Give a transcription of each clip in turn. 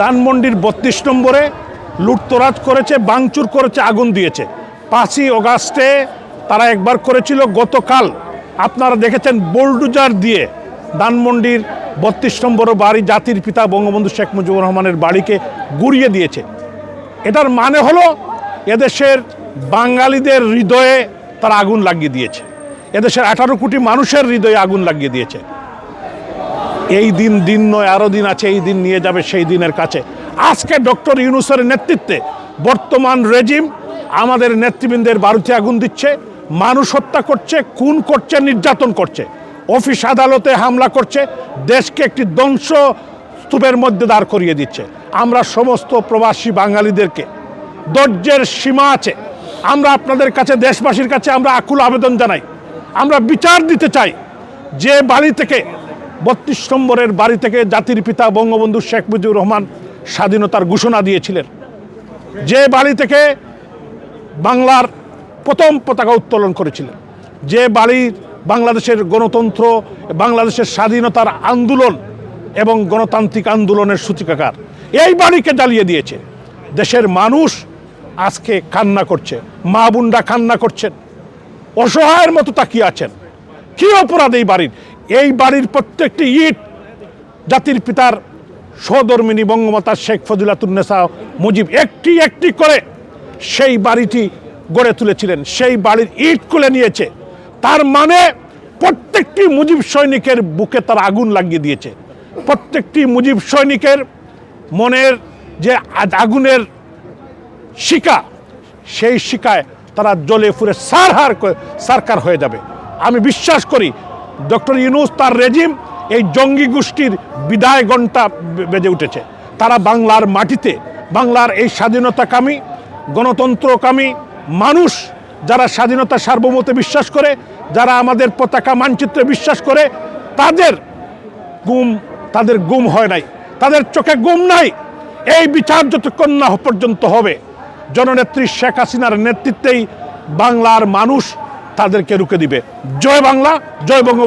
ধানমন্ডির বত্রিশ নম্বরে লুটতরাজ করেছে, বাংচুর করেছে, আগুন দিয়েছে। পাঁচই অগাস্টে তারা একবার করেছিল, গতকাল আপনারা দেখেছেন, বোল্ডুজার দিয়ে ধানমন্ডির বত্রিশ নম্বর বাড়ি জাতির পিতা বঙ্গবন্ধু শেখ মুজিবুর রহমানের বাড়িকে গুড়িয়ে দিয়েছে। এটার মানে হলো এদেশের বাঙালিদের হৃদয়ে তারা আগুন লাগিয়ে দিয়েছে। এদেশের আঠারো কোটি মানুষের হৃদয়ে আগুন লাগিয়ে দিয়েছে। এই দিন দিন নয় আরও দিন আছে, এই দিন নিয়ে যাবে সেই দিনের কাছে। আজকে ডক্টর ইউনুসের নেতৃত্বে বর্তমান রেজিম আমাদের নেতৃবৃন্দের বাড়িতে আগুন দিচ্ছে, মানুষ হত্যা করছে, খুন করছে, নির্যাতন করছে। অফিস আদালতে হামলা করছে, দেশকে একটি ধ্বংস স্তূপের মধ্যে দাঁড় করিয়ে দিচ্ছে। আমরা সমস্ত প্রবাসী বাঙালিদেরকে, ধৈর্যের সীমা আছে। আমরা আপনাদের কাছে, দেশবাসীর কাছে আমরা আকুল আবেদন জানাই। আমরা বিচার দিতে চাই। যে বাড়ি থেকে, বত্রিশ নম্বরের বাড়ি থেকে জাতির পিতা বঙ্গবন্ধু শেখ মুজিবুর রহমান স্বাধীনতার ঘোষণা দিয়েছিলেন। যে বাড়ি থেকে বাংলার প্রথম পতাকা উত্তোলন করেছিলেন। যে বাড়ির বাংলাদেশের গণতন্ত্র, বাংলাদেশের স্বাধীনতার আন্দোলন এবং গণতান্ত্রিক আন্দোলনের সূচিকাকার। এই বাড়িকে জ্বালিয়ে দিয়েছে। দেশের মানুষ আজকে কান্না করছে। মা বোনরা কান্না করছেন। অসহায়ের মতো তাকিয়ে আছেন। কি অপরাধ এই বাড়ির? এই বাড়ির প্রত্যেকটি ইট জাতির পিতার সহধর্মিনী বঙ্গমাতা শেখ ফজিলাতুন্নেসা মুজিব একটি একটি করে সেই বাড়িটি গড়ে তুলেছিলেন। সেই বাড়ির ইট খুলে নিয়েছে। তার মানে প্রত্যেকটি মুজিব সৈনিকের বুকে তার আগুন লাগিয়ে দিয়েছে। প্রত্যেকটি মুজিব সৈনিকের মনের যে আগুনের শিকা, সেই শিকায় তারা জ্বলে ফুরে সারহার সারকার হয়ে যাবে। আমি বিশ্বাস করি, ডক্টর ইউনুস তার রেজিম এই জঙ্গি গোষ্ঠীর বিদায় ঘণ্টা বেজে উঠেছে। তারা বাংলার মাটিতে, বাংলার এই স্বাধীনতাকামী, গণতন্ত্রকামী মানুষ যারা স্বাধীনতা সার্বভৌমতে বিশ্বাস করে যারা আমাদের পতাকা মানচিত্রে বিশ্বাস করে, তাদের গুম তাদের গুম হয় নাই। তাদের চোখে গুম নাই। এই বিচার যতক্ষণ না পর্যন্ত হবে, জননেত্রী শেখ হাসিনার নেতৃত্বেই বাংলার মানুষ তাদেরকে রুখে দিবে। জয় বাংলা, জয় বঙ্গ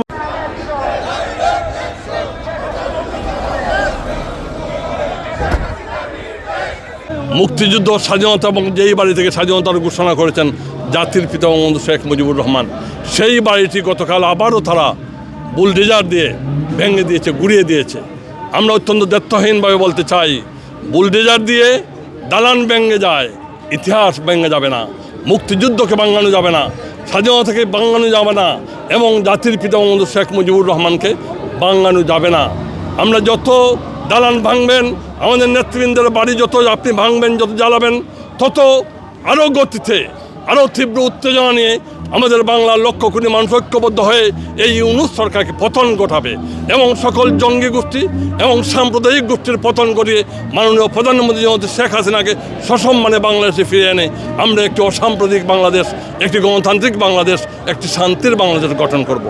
মুক্তিযুদ্ধ স্বাধীনতা এবং যেই বাড়ি থেকে স্বাধীনতার ঘোষণা করেছেন জাতির পিতা বঙ্গবন্ধু শেখ মুজিবুর রহমান। সেই বাড়িটি গতকাল আবারও তারা বুলডেজার দিয়ে ভেঙে দিয়েছে, গুড়িয়ে দিয়েছে। আমরা অত্যন্ত দায়িত্বহীনভাবে বলতে চাই, বুলডেজার দিয়ে দালান ভেঙে যায়, ইতিহাস ভেঙে যাবে না, মুক্তিযুদ্ধকে বাঙানো যাবে না, স্বাধীনতাকে বাঙানো যাবে না এবং জাতির পিতা বঙ্গবন্ধু শেখ মুজিবুর রহমানকে বাঙানো যাবে না। আমরা যত দালান ভাঙবেন, আমাদের নেতৃবৃন্দের বাড়ি যত আপনি ভাঙবেন, যত জ্বালাবেন, তত আরও গতিতে আরও তীব্র উত্তেজনা নিয়ে আমাদের বাংলার লক্ষ কোটি মানুষ ঐক্যবদ্ধ হয়ে এই ইউনুস সরকারকে পতন ঘটাবে এবং সকল জঙ্গি গোষ্ঠী এবং সাম্প্রদায়িক গোষ্ঠীর পতন ঘটিয়ে মাননীয় প্রধানমন্ত্রী জনতা শেখ হাসিনাকে সসম্মানে বাংলাদেশে ফিরে এনে আমরা একটি অসাম্প্রদায়িক বাংলাদেশ, একটি গণতান্ত্রিক বাংলাদেশ, একটি শান্তির বাংলাদেশ গঠন করব।